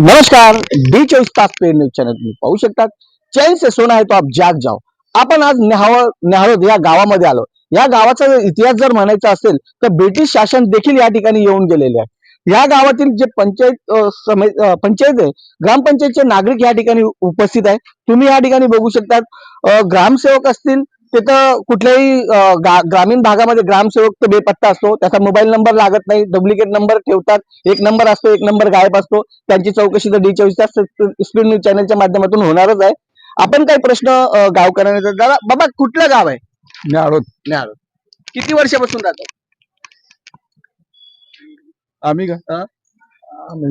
नमस्कार डी चोवीस तास पेड न्यूज चॅनल तुम्ही पाहू शकता चैन से सोना है तो आप जाग जाओ. आपण आज नेहाव नेहाळद या गावामध्ये आलो. या गावाचा जर इतिहास जर म्हणायचा असेल तर ब्रिटिश शासन देखील या ठिकाणी येऊन गेलेले आहे. या गावातील जे पंचायत अं, पंचायत आहे ग्रामपंचायतचे नागरिक या ठिकाणी उपस्थित आहे तुम्ही या ठिकाणी बघू शकतात ग्रामसेवक असतील तिथं कुठल्याही ग्रामीण भागामध्ये ग्रामसेवक तर बेपत्ता असतो. त्याचा मोबाईल नंबर लागत नाही. डुप्लिकेट नंबर ठेवतात. एक नंबर असतो एक नंबर गायब असतो. त्यांची चौकशी तर डी चोवीस तास स्क्रीन न्यूज चॅनलच्या माध्यमातून होणारच आहे. आपण काही प्रश्न गावकऱ्यांना दादा बाबा कुठलं गाव आहे? न्यारोद न्याळ किती वर्षापासून राहतात आम्ही हा?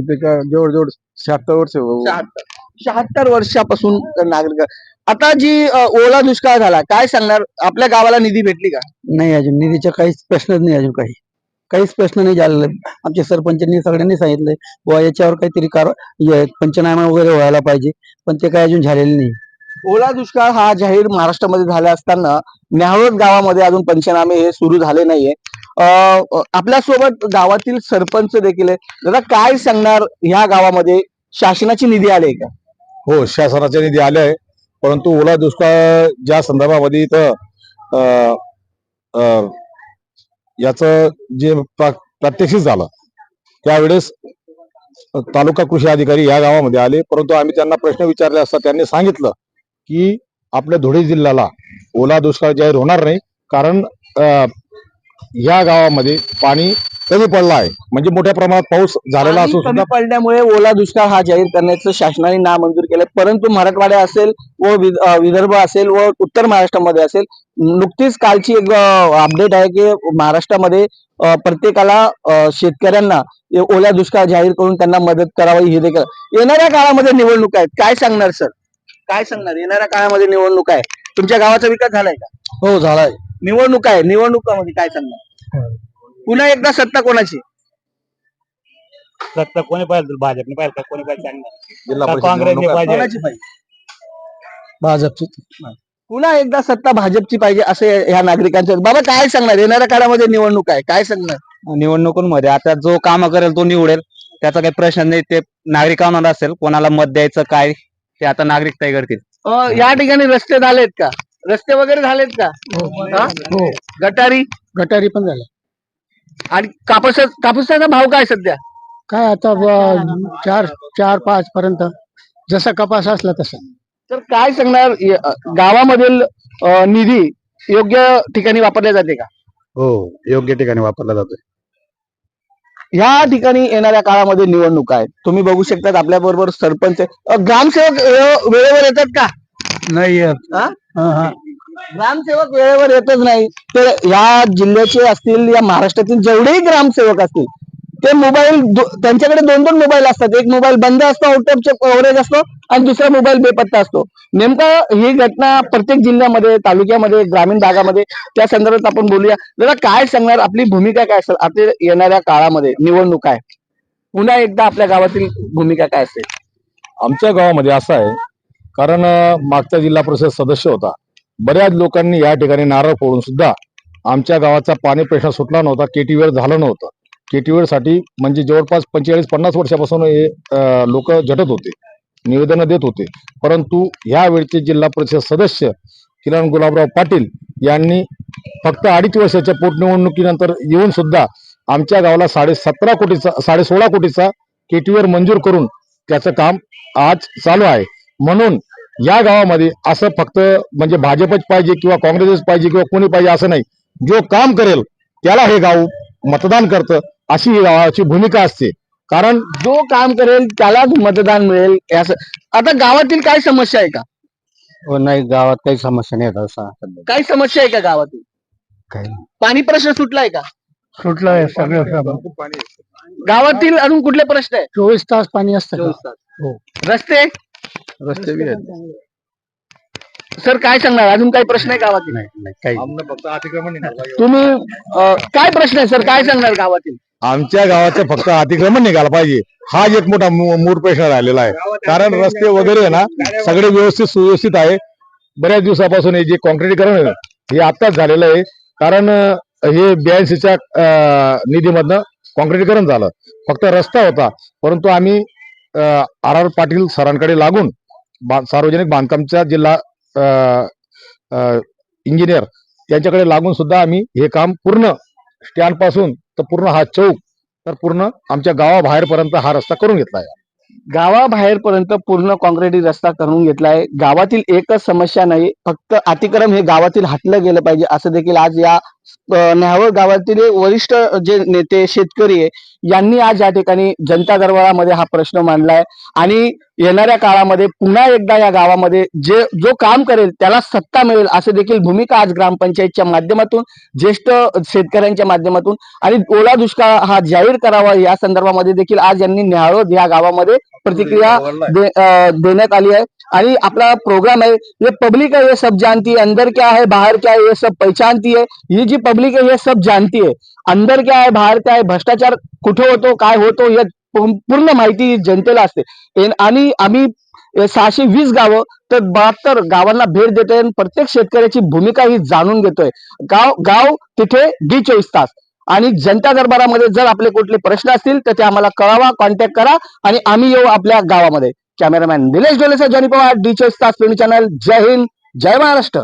ते का जवळ जवळ शहात्तर वर्ष हो. शहात्तर वर्षापासून नागरिक आता जी ओला दुष्काळ झाला काय सांगणार? आपल्या गावाला निधी भेटली का? नाही अजून निधीचा काहीच प्रश्नच नाही अजून काही. काहीच प्रश्न नाही झालेला. आमच्या सरपंचांनी सगळ्यांनी सांगितलंय बुवा याच्यावर काहीतरी कार पंचनामा वगैरे व्हायला पाहिजे पण ते काही अजून झालेलं नाही. ओला दुष्काळ हा जाहीर महाराष्ट्रामध्ये झाला असताना न्याहळद गावामध्ये अजून पंचनामे हे सुरू झाले नाहीये. अं, आपल्यासोबत गावातील सरपंच देखील आहे दादा काय सांगणार ह्या गावामध्ये? शासनाची निधी आली का? हो शासनाचा निधी आले आहे. परंतु ओला दुष्काळ ज्या संदर्भामध्ये इथं याचं जे प्रा- प्रात्यक्षिक झालं त्यावेळेस तालुका कृषी अधिकारी या गावामध्ये आले. परंतु आम्ही त्यांना प्रश्न विचारले असता त्यांनी सांगितलं की आपल्या धुळे जिल्ह्याला ओला दुष्काळ जाहीर होणार नाही. कारण या गावामध्ये पाणी कमी पडलं आहे म्हणजे मोठ्या प्रमाणात पाऊस झालेला असून सुद्धा पडल्यामुळे ओला दुष्काळ हा जाहीर करण्याचं शासनाने नामंजूर केलं परंतु मराठवाडा असेल व विदर्भ असेल व उत्तर महाराष्ट्रामध्ये असेल नुकतीच कालची एक अपडेट आहे की महाराष्ट्रामध्ये प्रत्येकाला शेतकऱ्यांना हे ओला दुष्काळ जाहीर करून त्यांना मदत करावी हे देखील. येणाऱ्या काळामध्ये निवडणूक आहेत. काय सांगणार सर? काय सांगणार? येणाऱ्या काळामध्ये निवडणूक आहे. तुमच्या गावाचा विकास झालाय का? हो झालाय. निवडणूक आहे. निवडणुकामध्ये काय सांगणार? पुन्हा एकदा सत्ता कोणाची? सत्ता कोणी पाहिजे भाजपने पाहिजे का? कोणी पाहिजे सांगणार जिल्हा का परिषद काँग्रेसने निवडणुका- पाहिजे? कोणाची पाहिजे? भाजपची. पुन्हा एकदा सत्ता भाजपची पाहिजे असे ह्या नागरिकांचं. बाबा काय सांगणार? येणाऱ्या काळामध्ये निवडणूक आहे. काय सांगणार? निवडणुकांमध्ये आता जो काम करेल तो निवडेल. त्याचा काही प्रश्न नाही. ते नागरिकांना असेल. कोणाला मत द्यायचं काय? ते आता नागरिक तय करतील अं, या ठिकाणी रस्ते झालेत का? रस्ते वगैरे झालेत का? हा? हो? गटारी? गटारी पण झाल्या आणि कापूस कापूसाचा भाव काय सध्या? काय आता ब- चार चार पाच पर्यंत. जसा कपास असला तसा. तर काय सांगणार य- अं, गावामधील अं, निधी योग्य ठिकाणी वापरले जाते का? हो योग्य ठिकाणी वापरला जातोय. ह्या ठिकाणी येणाऱ्या काळामध्ये निवडणूक आहे. तुम्ही बघू शकतात आपल्या बरोबर सरपंच आहे. अं, ग्रामसेवक वेळे- वेळेवर येतात का? नाही हा? ग्रामसेवक वेळेवर येतच नाही. तर या जिल्ह्याचे असतील या महाराष्ट्रातील जेवढेही ग्रामसेवक असतील ते मोबाईल त्यांच्याकडे दोन दोन मोबाईल असतात. एक मोबाईल बंद असतो आउट ऑफ कव्हरेज असतो आणि दुसरा मोबाईल बेपत्ता असतो. नेमका ही घटना प्रत्येक जिल्ह्यामध्ये तालुक्यामध्ये ग्रामीण भागामध्ये त्या संदर्भात आपण बोलूया. दादा काय सांगणार? आपली भूमिका काय असेल? आता येणाऱ्या काळामध्ये निवडणूक आहे. पुन्हा एकदा आपल्या गावातील भूमिका काय असेल? आमच्या गावामध्ये असं आहे कारण मागचा जिल्हा परिषद सदस्य होता. बऱ्याच लोकांनी या ठिकाणी नारळ फोडून सुद्धा आमच्या गावाचा पाणी प्रश्न सुटला नव्हता केटीवेळ झालं नव्हतं. केटीवेळसाठी म्हणजे जवळपास पंचेचाळीस पन्नास वर्षापासून हे लोक झटत होते निवेदनं देत होते. परंतु ह्यावेळचे जिल्हा परिषद सदस्य किरण गुलाबराव पाटील यांनी फक्त अडीच वर्षाच्या पोटनिवडणुकीनंतर येऊन सुद्धा आमच्या गावाला साडे सतरा कोटीचा साडे सोळा कोटीचा केटीवेर मंजूर करून त्याचं काम आज चालू आहे. म्हणून या गावामध्ये असं फक्त म्हणजे भाजपच पाहिजे किंवा काँग्रेसच पाहिजे किंवा कोणी पाहिजे असं नाही. जो काम करेल त्याला हे गाव मतदान करतं अशी ही गावाची भूमिका असते. कारण जो काम करेल त्यालाच मतदान मिळेल असं आता गावातील काय समस्या आहे का? हो नाही गावात काही समस्या नाही आता सध्या काही समस्या आहे का गावातील? काही पाणी प्रश्न सुटलाय का? सुटलं आहे सगळं गावातील अजून कुठले प्रश्न आहे चोवीस तास पाणी असतं हो. रस्ते? रस्ते बी आहेत. सर काय सांगणार? अजून काही प्रश्न आहे गावातील? नाही काही फक्त अतिक्रमण तुम्ही अं, काय प्रश्न आहे सर? काय सांगणार गावातील? आमच्या गावाचं फक्त अतिक्रमण निघालं पाहिजे. हा एक मोठा मू- मूळ प्रश्न राहिलेला आहे. कारण रस्ते वगैरे आहे ना सगळे व्यवस्थित सुव्यवस्थित आहे. बऱ्याच दिवसापासून हे जे कॉन्क्रिटीकरण आहे, हे आत्ताच झालेलं आहे. कारण अं, हे ब्याऐंशीच्या निधीमधनं कॉन्क्रिटीकरण झालं. फक्त रस्ता होता. परंतु आम्ही आर आर पाटील सरांकडे लागून बा- सार्वजनिक बांधकामचा जिल्हा इंजिनियर यांच्याकडे लागून सुद्धा आम्ही हे काम पूर्ण स्टँडपासून तर पूर्ण हा चौक तर पूर्ण आमच्या गावाबाहेरपर्यंत हा रस्ता करून घेतला आहे. गावाबाहेरपर्यंत पूर्ण कॉन्क्रिटी रस्ता करून घेतलाय गावातील एकच समस्या नाही फक्त अतिक्रम हे गावातील हटलं गेलं पाहिजे असं देखील आज या न्यावळ गावातील वरिष्ठ जे नेते शेतकरी आहे यांनी आज या ठिकाणी जनता दरबारामध्ये हा प्रश्न मांडलाय. आणि येणाऱ्या काळामध्ये पुन्हा एकदा या गावामध्ये जे जो काम करेल त्याला सत्ता मिळेल असं देखील भूमिका आज ग्रामपंचायतच्या माध्यमातून ज्येष्ठ शेतकऱ्यांच्या माध्यमातून आणि ओला दुष्काळ हा जाहीर करावा या संदर्भामध्ये देखील आज यांनी न्याहाळोद या गावामध्ये प्रतिक्रिया देण्यात आली आहे. आणि आपला प्रोग्राम है ये पब्लिक है ये सब जानती है अंदर क्या है बाहर क्या है ये सब पहचानती है. ये जी पब्लिक है ये सब जानती है. अंदर क्या है बाहेर क्या है भ्रष्टाचार कुठे होतो काय होतो या पूर्ण माहिती जनतेला असते. आणि आम्ही सहाशे वीस गावं तर बहात्तर गावांना भेट देतोय आणि प्रत्येक शेतकऱ्याची भूमिका ही जाणून घेतोय. गाव गाव तिथे डी चोवीस तास. आणि जनता दरबारामध्ये जर आपले कुठले प्रश्न असतील तर ते आम्हाला कळवा कॉन्टॅक्ट करा आणि आम्ही येऊ आपल्या गावामध्ये. Cameraman Nilesh डोलेसा Johnny Pawar D चोवीस तास चॅनल जय हिंद जय महाराष्ट्र.